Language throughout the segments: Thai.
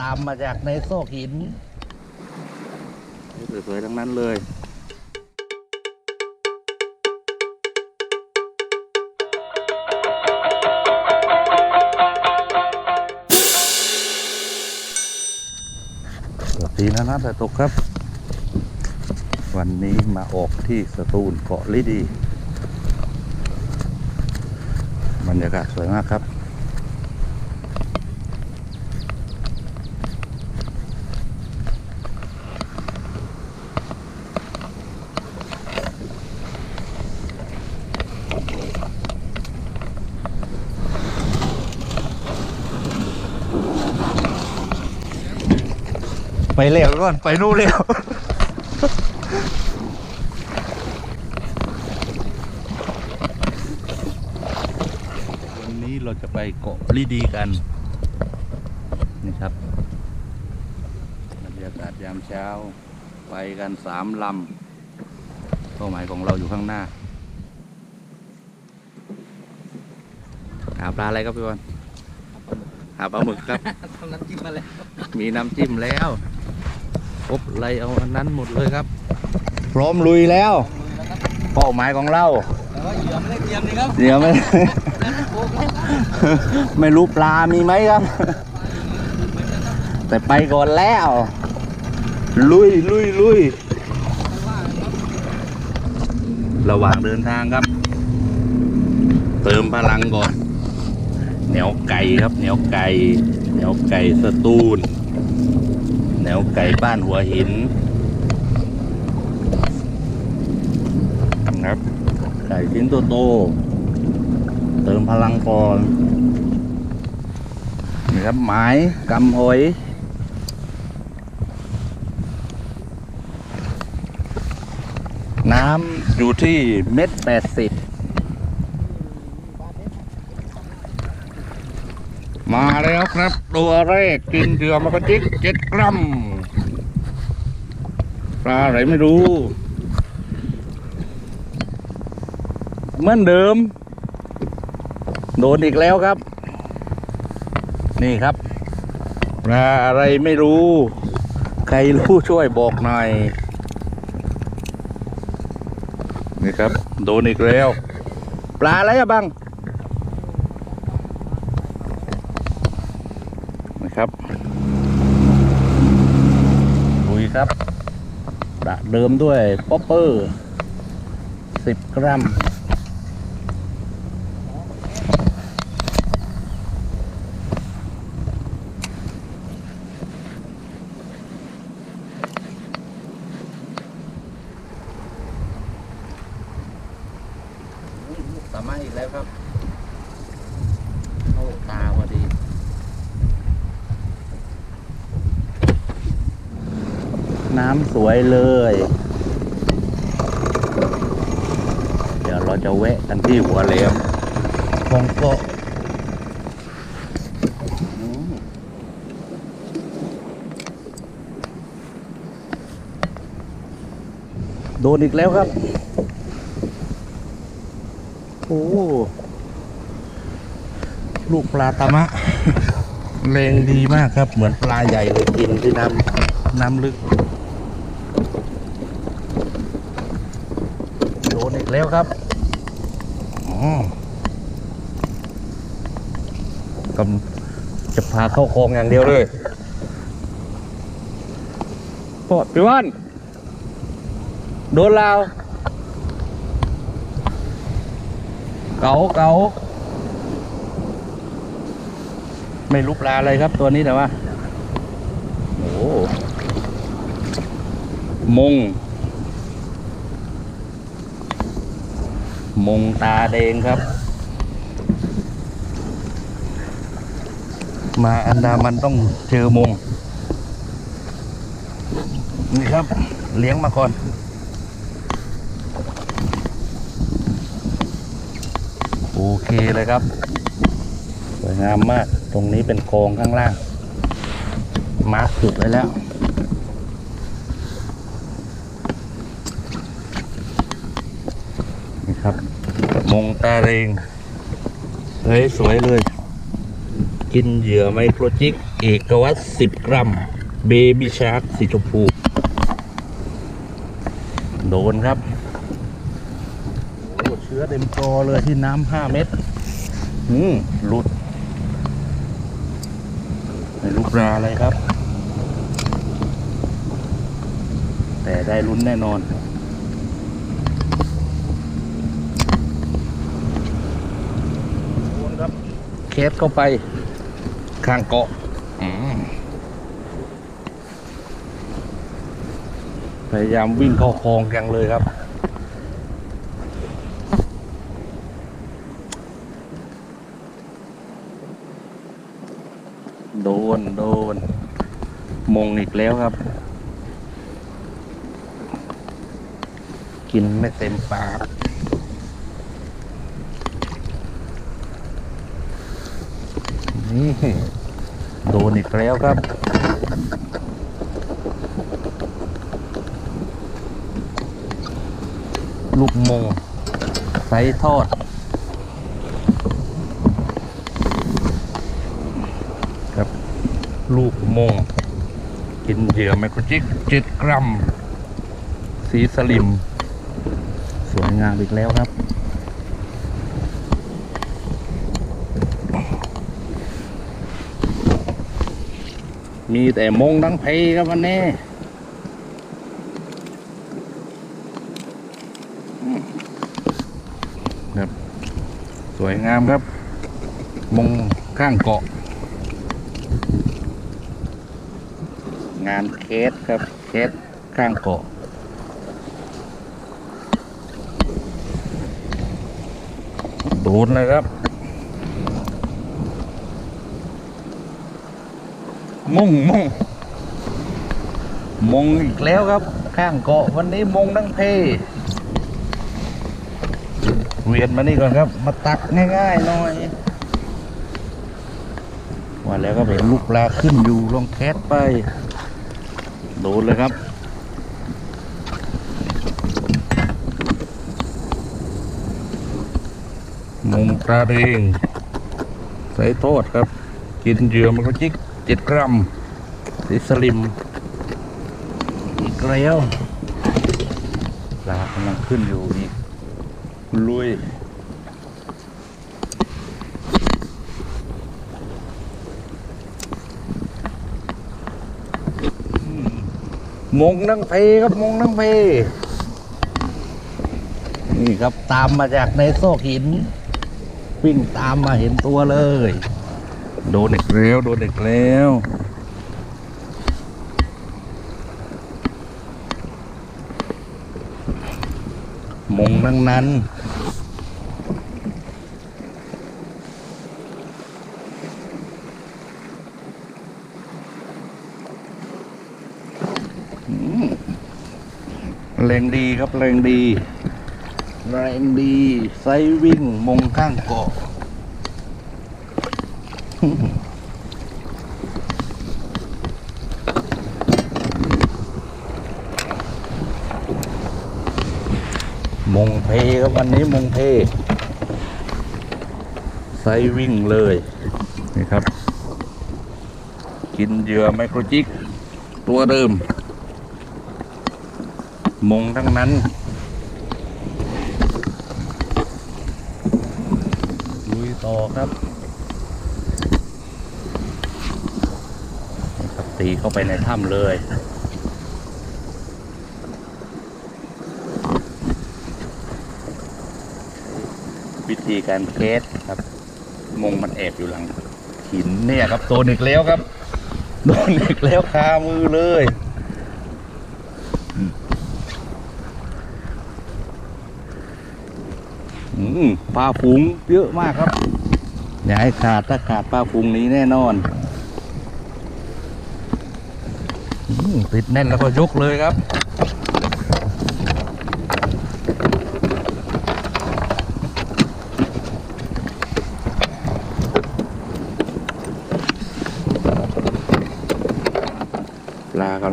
ตามมาจากในโซกหินสวยๆทั้งนั้นเลยสวัสดีนะนะแต่ตกครับ วันนี้มาออกที่สตูลเกาะลิดี บรรยากาศสวยมากครับ ไปเร็วก่อนไปนู่นเร็ววันนี้เราจะไปเกาะลีดีกันนี่ครับบรรยากาศยามเช้า ไปกันสามลำเป้าหมายของเราอยู่ข้างหน้าหาปลาอะไรครับพี่บอลหาปลาหมึกครับ ทำน้ำจิ้มมาแล้ว มีน้ำจิ้มแล้ว ครบอะไรเอาอันนั้นหมดเลยครับ พร้อมลุยแล้วเป้าหมายของเราแต่ว่าเหยื่อไม่ได้เตรียมเลยครับเดี๋ยวไม่โอ้โหไม่รู้ปลามีไหมครับ แต่ไปก่อนแล้ว ลุยลุยลุยระหว่างเดินทางครับ เติมพลังก่อนเหนียวไก่ครับเหนียวไก่เหนียวไก่สตูล เหนียวไก่บ้านหัวหินครับ ไก่ชิ้นโตๆเติมพลังก่อนนี่ครับหมายกำหอยน้ำอยู่ที่เม็ดแปดสิบ มาแล้วครับ ตัวแรกกินเดือมากระจิกเจ็ดกรัมปลาอะไรไม่รู้ เหมือนเดิม โดนอีกแล้วครับ นี่ครับปลาอะไรไม่รู้ ใครรู้ช่วยบอกหน่อย นี่ครับ โดนอีกแล้ว ปลาอะไรอะบัง นะครับลุยครับประ เดิมด้วยป๊อปเปอร์สิบกรัม สามารถอีกแล้วครับ เข้าตาพอดี น้ำสวยเลย เดี๋ยวเราจะแวะกันที่หัวเหลมของเกาะอืมโดนอีกแล้วครับ โอ้ ลูกปลาตามะ แรงดีมากครับ เหมือนปลาใหญ่เลยกินที่น้ำน้ำลึก โดนอีก แล้วครับอ๋อกำจะพาเข้าคลองอย่างเดียวเลยปอดพี่วันโดนเราว เก๋าเก๋าไม่รู้ปลาอะไรครับตัวนี้แต่ว่า โอ้มง มงตาแดงครับ มาอันดามันต้องเจอมง นี่ครับ เลี้ยงมาก่อนโอเคเลยครับสวยงามมาก ตรงนี้เป็นโครงข้างล่าง มาร์กจุดไว้แล้ว ครับ มงตาเรงเฮ้ยสวยเลย กินเหยื่อไมโครจิก เอกวัตสิบกรัม เบบี้ชาร์กสีชมพู โดนครับโอ้เชื้อเต็มจอเลยที่น้ำห้าเม็ดอืมหลุดไม่รู้ปลาอะไรครับ แต่ได้ลุ้นแน่นอน ครับ เคสเข้าไปข้างเกาะพยายามวิ่งเข้าคลองยังเลยครับ โดน โดน มงอีกแล้วครับ กินไม่เต็มปาก นี่โดนอีกแล้วครับ ลูกมงไซส์ทอด ครับ ลูกมงกินเหยื่อไมโครจิกเจ็ดกรัม สีสลิม สวยงามอีกแล้วครับ มีแต่มงทั้งเพครับวันนี้ครับ สวยงามครับ มงข้างเกาะ งานเคสครับเคสข้างเกาะโดนเลยครับ มงมงมงอีกแล้วครับ ข้างเกาะวันนี้มงทั้งเพเวียนมานี่ก่อนครับ มาตักง่ายๆหน่อยว่าแล้วก็เห็นลูกปลาขึ้นอยู่ลองแคสไป โดนเลยครับมงปลาเรงใส่โทษครับ กินเยื่อมันก็จิก เจ็ดกรัมสีสลิม อีกแล้วปลากำลังขึ้นอยู่อีกลุยมงนังเพครับมงนังเพ นี่ครับตามมาจากในโซกหิน วิ่งตามมาเห็นตัวเลย โดนอีกแล้วโดนอีกแล้วมงทั้งนั้นแรงดีครับแรงดี แรงดีไซวิ่งมงข้างเกาะ มง เพครับวันนี้มงเพไซวิ่งเลย นี่ครับ กินเหยื่อไมโครจิก ตัวเดิม มงทั้งนั้น ลุยต่อครับนี่ครับตีเข้าไปในถ้ำเลย ธีการเคสครับ มงมันแอบอยู่หลัง หินเนี่ยครับโดนอีกแล้วครับโดนอีกแล้วคามือเลยอืมปลาฝูงเยอะมากครับ อย่าให้ขาดถ้าขาดปลาฝูงนี้แน่นอนอืมติดแน่นแล้วก็ยกเลยครับ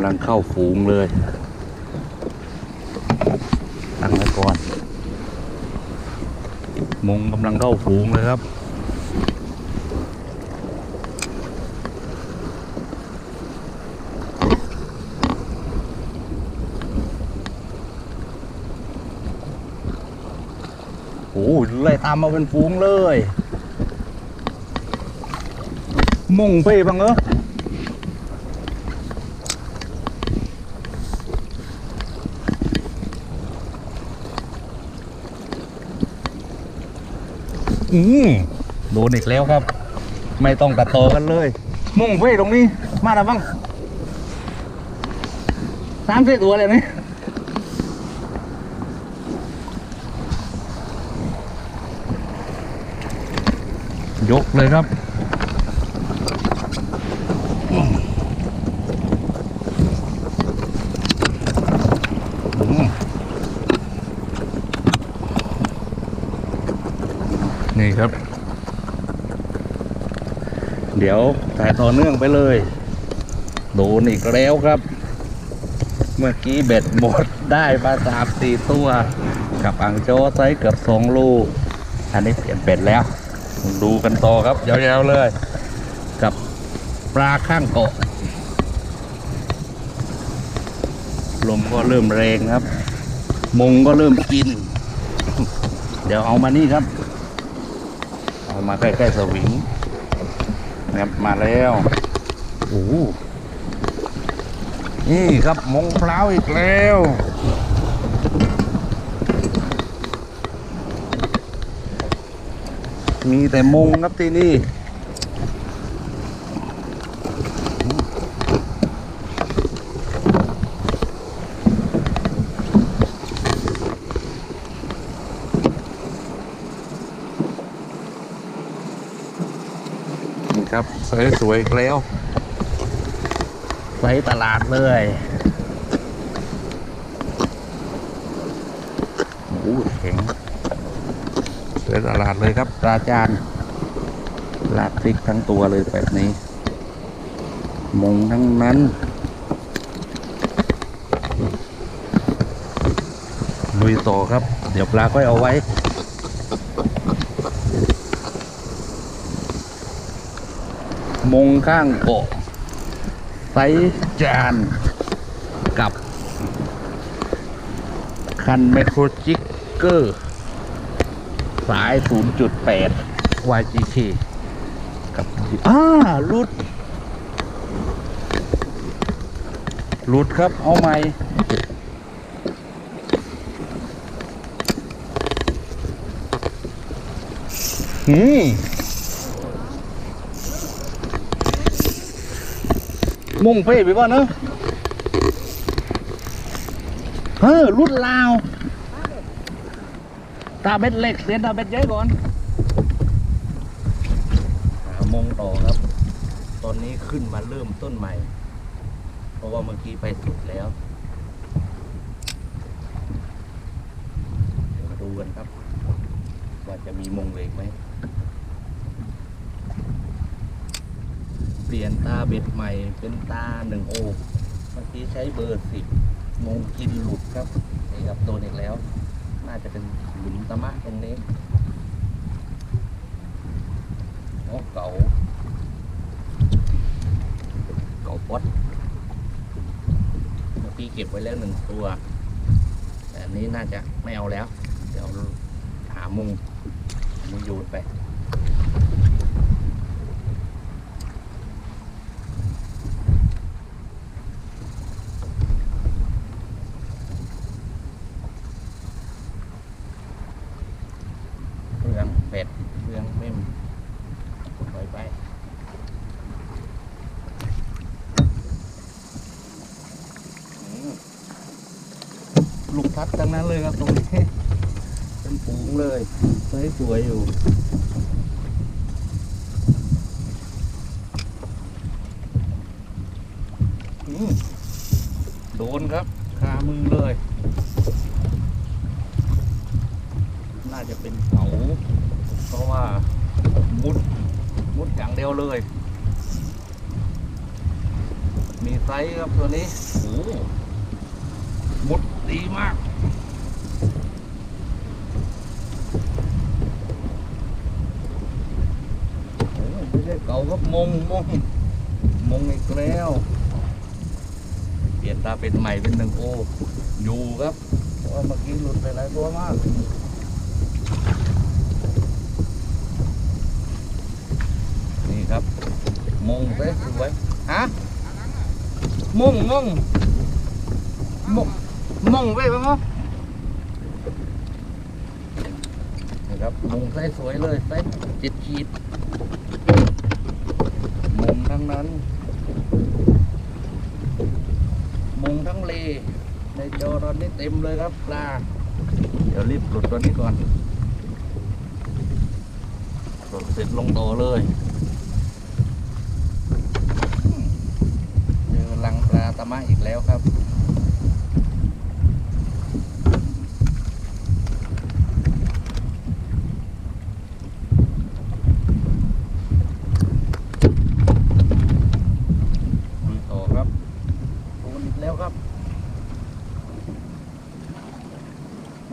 ำลังเข้าฝูงเลย ตั้งไว้ก่อนมงกำลังเข้าฝูงเลยครับโอ้ไล่ตามมาเป็นฝูงเลย มุงไปบ้างเหรอ อืมโดนอีกแล้วครับ ไม่ต้องตัดต่อกันเลย มุ่งไปตรงนี้ มาแล้วบ้างสามสี่ตัวเลยนี่ยกเลยครับ ครับ เดี๋ยวถ่ายต่อเนื่องไปเลย โดนอีกแล้วครับ เมื่อกี้เบ็ดหมดได้มาสามสี่ตัว กับอ่างโจ้ไซส์เกือบสองลูก อันนี้เปลี่ยนเป็ดแล้ว ดูกันต่อครับ ยาวๆเลย กับปลาข้างเกาะลมก็เริ่มแรงครับ มงก็เริ่มกิน เดี๋ยวเอามานี่ครับ มาใกล้ๆสวิงนะครับมาแล้วโอ้โหนี่ครับมงพร้าวอีกแล้วมีแต่มงครับที่นี่ ครับสวยสวยๆอีกแล้วไซส์ตลาดเลยโอ้โหแข็งสวยตลาดเลยครับราจานลาดพริกทั้งตัวเลยแบบนี้มงทั้งนั้นลุยต่อครับ เดี๋ยวปลาค่อยเอาไว้ มงข้างเกาะไซจานกับ คันไมโครจิกเกอร์ สาย 0.8 YGK กับอ่ารุดรุดครับ เอาใหม่ อืม มุ่งเพ่ไปก่อนเนอะเฮ้อรุ่นลาว ตาเบ็ดเล็กเสียนตาเบ็ดใหญ่ก่อนหามงต่อครับ ตอนนี้ขึ้นมาเริ่มต้นใหม่ เพราะว่าเมื่อกี้ไปสุดแล้วเดี๋ยวมาดูกันครับ ว่าจะมีมงเหล็กไหม เปลี่ยนตาเบ็ดใหม่ เป็นตาหนึ่งโอเมื่อกี้ใช้เบอร์สิบมงกินหลุดครับนี่ครับโดนอีกแล้ว น่าจะเป็นหลุมตะมะตรงนี้โอ้เก่าเก่าป๊อดเมื่อกี้เก็บไว้แล้วหนึ่งตัว แต่อันนี้น่าจะไม่เอาแล้ว เดี๋ยวหามุงมุงโยนไป เฟืองเป็ดเฟืองเม่มปล่อยไปอืมลูก พัดทั้งนั้นเลยครับตรงนี้เป็นฝูงเลยสวยสวยๆอยู่โดนครับคามือเลย ครับมงมงมงอีกแล้วเปลี่ยนตาเป็นใหม่เป็นหนึ่งโออยู่ครับเพราะเมื่อกี้หลุดไปหลายตัวมากนี่ครับมงเปสวยฮะมงมงมงมงเว้ยมั้งครับมุงไส้สวยเลยใส่จิตจีด ตอนนี้เต็มเลยครับปลา เดี๋ยวรีบหลุดตอนนี้ก่อนหลุดเสร็จลงโตอเลยเจอลังปลาตะมะอีกแล้วครับ มีต่อครับโดนอีกแล้วครับ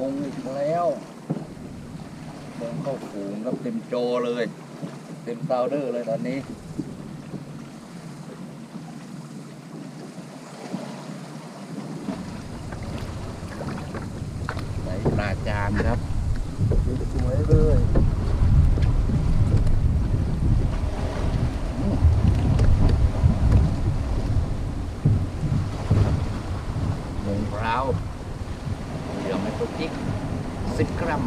มงอีกแล้วมงเข้าฝูงครับเต็มโจเลย เต็มเตาเดอร์เลยตอนนี้ใส่ปลาจานครับสวยๆเลยอืมมงพร้าวเหลือไม่ตัวจิ๊กสิบกรัม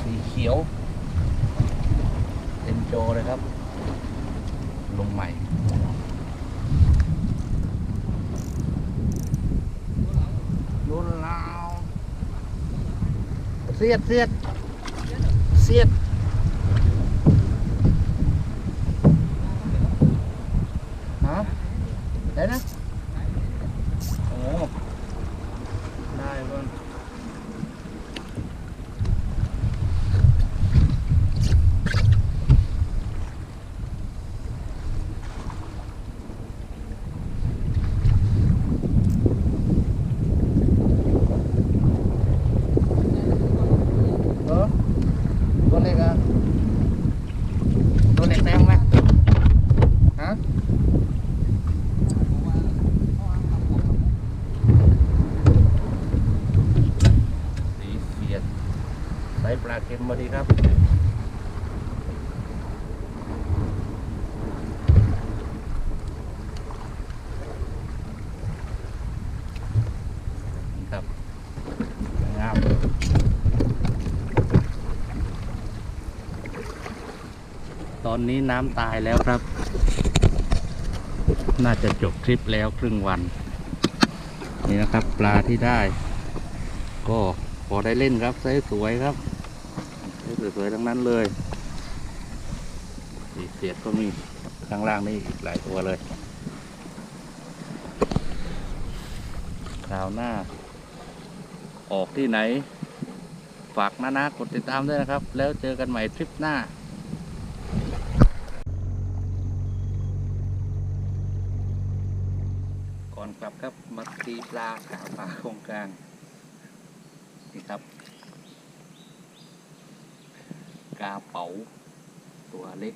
สีเขียว เต็มโจเลยครับ ลงใหม่รุนลาวเสียดเสียดเสียดฮะได้นะ โอ้ได้เพื่อนเออตัวเล็กอะตัวเล็กแดงไหมฮะ สีเสียดใส่ ปลาเค็มมาดีครับนี่ครับงามตอนนี้น้ำตายแล้วครับ น่าจะจบทริปแล้วครึ่งวัน นี่นะครับปลาที่ได้ ก็พอได้เล่นครับไซส์สวยครับไซ สวยๆทั้งนั้นเลยสีเสียดก็มีข้างล่างนี่อีกหลายตัวเลยคราวหน้า ออกที่ไหน ฝากนะนะกดติดตามด้วยนะครับ แล้วเจอกันใหม่ทริปหน้าก่อนกลับครับมาตีปลาหาปลาโครงกลางนี่ครับ กาเป๋าตัวเล็ก